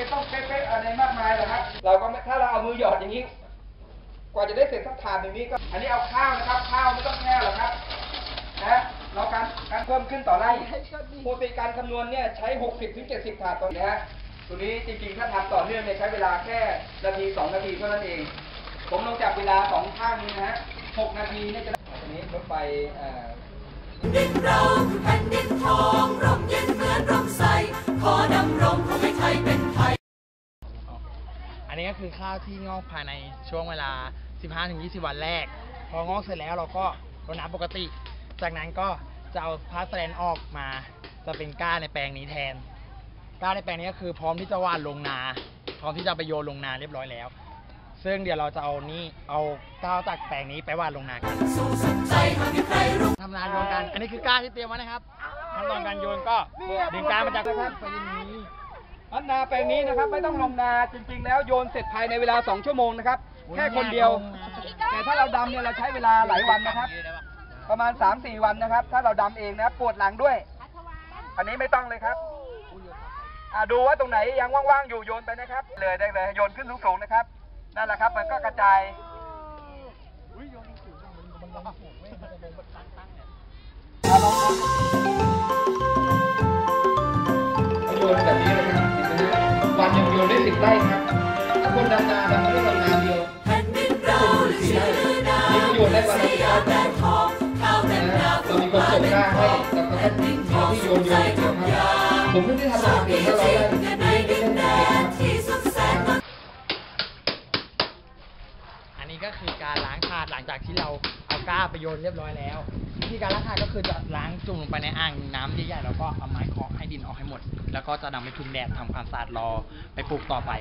เป็ต้องเป๊ะๆอะไรมากมายหรอกครับ เราก็ถ้าเราเอามือหยอดอย่างนี้ กว่าจะได้เสร็จสักถาดอย่างนี้ก็ อันนี้เอาข้าวนะครับ ข้าวไม่ต้องแน่หรอกครับ นะเราการการเพิ่มขึ้นต่อไร่ปกติการคำนวณเนี่ยใช้ 60ถึง70 ถาดต่อนะฮะตัวนี้จริงๆ ถ้าทำต่อเนื่องเนี่ยใช้เวลาแค่นาที 2 นาทีเท่านั้นเอง ผมลงจากเวลาสองข้างนี้นะฮะ 6 นาทีเนี่ยจะอันนี้รถไฟอ่าดินเราแผ่นดินทองเรา นนี้ก็คือข้าวที่งอกภายในช่วงเวลา 15-20 วันแรก พองอกเสร็จแล้วเราก็รดน้ำปกติ จากนั้นก็จะเอาพาสแลนออกมา จะเป็นก้าในแปลงนี้แทน ก้าในแปลงนี้ก็คือพร้อมที่จะหว่านลงนา พร้อมที่จะไปโยนลงนาเรียบร้อยแล้ว ซึ่งเดี๋ยวเราจะเอานี่เอาก้าวจากแปลงนี้ไปหว่านลงนากันสู่สุดใจหารรู้ทำนาโยนกัน อันนี้คือก้าที่เตรียมไว้นะครับขั้นตอนการโยนก็ดึงก้ามาจากนะครับไปอย่างนี้ อันนาแปลงนี้นะครับไม่ต้องลงนาจริง ๆ แล้วโยนเสร็จภายในเวลา 2 ชั่วโมงนะครับ แค่คนเดียว แต่ถ้าเราดำเนี่ยเราใช้เวลาหลายวันนะครับ ประมาณ 3-4 วันนะครับ ถ้าเราดำเองนะครับปวดหลังด้วย อันนี้ไม่ต้องเลยครับอ่าดูว่าตรงไหนยังว่างๆอยู่โยนไปนะครับ เลยได้เลยโยนขึ้นสูงๆนะครับนั่นแหละครับมันก็กระจาย วันหนึ่ได้สิบไร่ครับถ้าคนดำนาดำไม่ได้วันนาเดียวแผ่นดินเราชื่อนามนี่โยนได้วันละสิบไร่แดนทองข้าวแดนดาวเรามีคนส่งหน้าให้แต่ก็มีที่โยนโยนนะครับผมไม่ได้ทำนาเพียงแค่ร้อยไร่อยู่ในไม่ดินได้แดเก่งครับนที่สุดแสนงดอันนี้ก็คือการล้างถาดหลังจากที่เรา ก้าไปโยนเรียบร้อยแล้ววิธีการล้างถาก็คือจะล้างจุ่มลงไปในอ่างน้ำใหญ่ๆแล้วก็เอาไม้เคาะให้ดินออกให้หมด แล้วก็จะนำไปพึ่งแดดทำความสะอาดรอไปปลูกต่อไป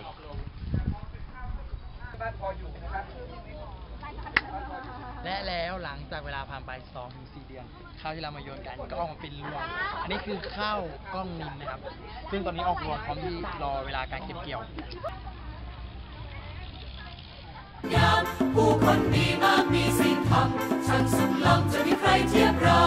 และแล้วหลังจากเวลาผ่านไป2ถึง4เดือน ข้าวที่เรามาโยนกันก็ออกมาเป็นรวง อันนี้คือข้าวกล้องนินนะครับ ซึ่งตอนนี้ออกรวงพร้อมที่รอเวลาการเก็บเกี่ยวยามผู้คนมีมากมีสิ พังช่างสุดล้ำจะมีใครเทียบเรา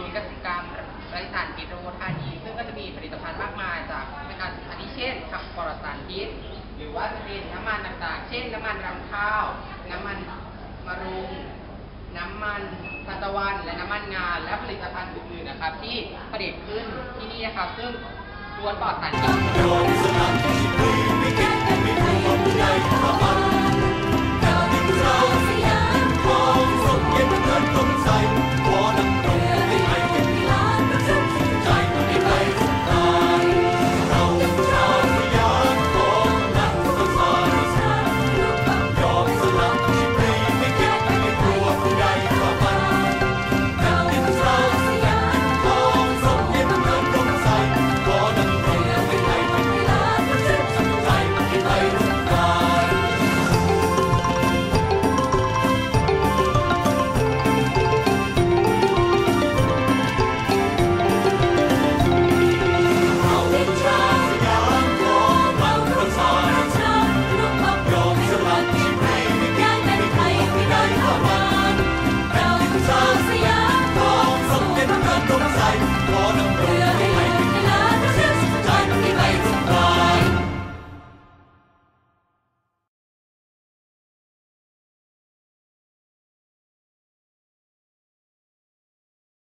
ศูนย์กษตรกรรมไร้สารพิษโรธานีซึ่งก็จะมีผลิตภัณฑ์มากมายจากในการอาทิเช่นขับปลอดสารพิษหรือว่าจะเป็นน้ำมันต่างๆ เช่น น้ำมันรำข้าว น้ำมันมะรุง น้ำมันทานตะวันและน้ำมันงาและผลิตภัณฑ์อื่นๆนะครับ ที่ผลิตขึ้นที่นี่นะครับซึ่งล้วนปลอดสารพิษ